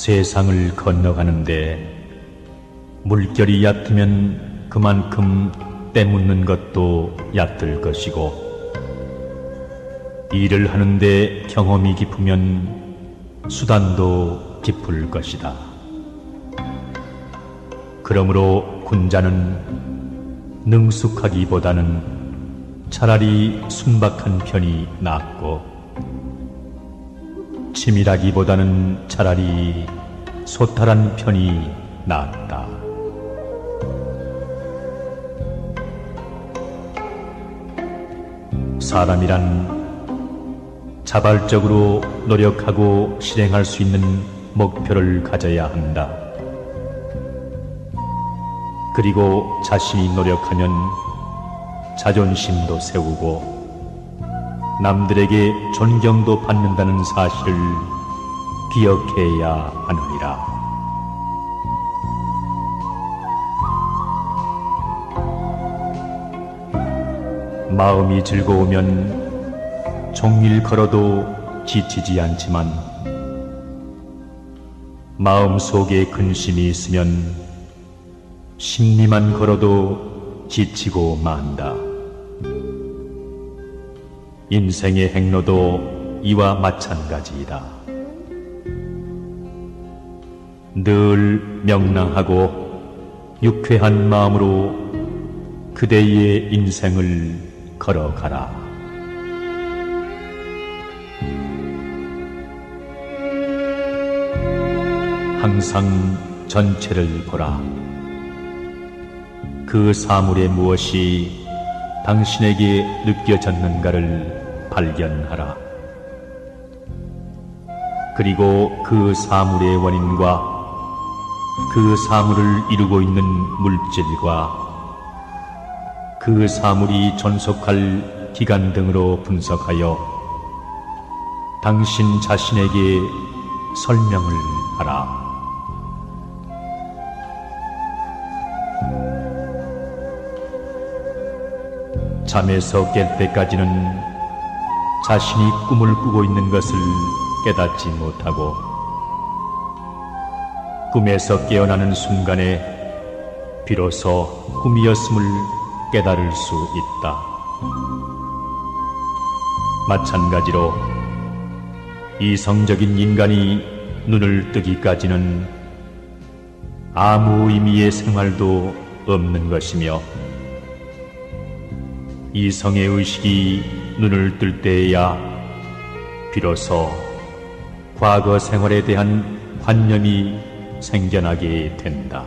세상을 건너가는데 물결이 얕으면 그만큼 때묻는 것도 얕을 것이고 일을 하는데 경험이 깊으면 수단도 깊을 것이다. 그러므로 군자는 능숙하기보다는 차라리 순박한 편이 낫고 치밀하기보다는 차라리 소탈한 편이 낫다. 사람이란 자발적으로 노력하고 실행할 수 있는 목표를 가져야 한다. 그리고 자신이 노력하면 자존심도 세우고 남들에게 존경도 받는다는 사실을 기억해야 하느니라. 마음이 즐거우면 종일 걸어도 지치지 않지만 마음 속에 근심이 있으면 심리만 걸어도 지치고 만다. 인생의 행로도 이와 마찬가지이다. 늘 명랑하고 유쾌한 마음으로 그대의 인생을 걸어가라. 항상 전체를 보라. 그 사물에 무엇이 당신에게 느껴졌는가를 발견하라. 그리고 그 사물의 원인과 그 사물을 이루고 있는 물질과 그 사물이 존속할 기간 등으로 분석하여 당신 자신에게 설명을 하라. 잠에서 깰 때까지는 자신이 꿈을 꾸고 있는 것을 깨닫지 못하고 꿈에서 깨어나는 순간에 비로소 꿈이었음을 깨달을 수 있다. 마찬가지로 이성적인 인간이 눈을 뜨기까지는 아무 의미의 생활도 없는 것이며 이성의 의식이 눈을 뜰 때에야 비로소 과거 생활에 대한 관념이 생겨나게 된다.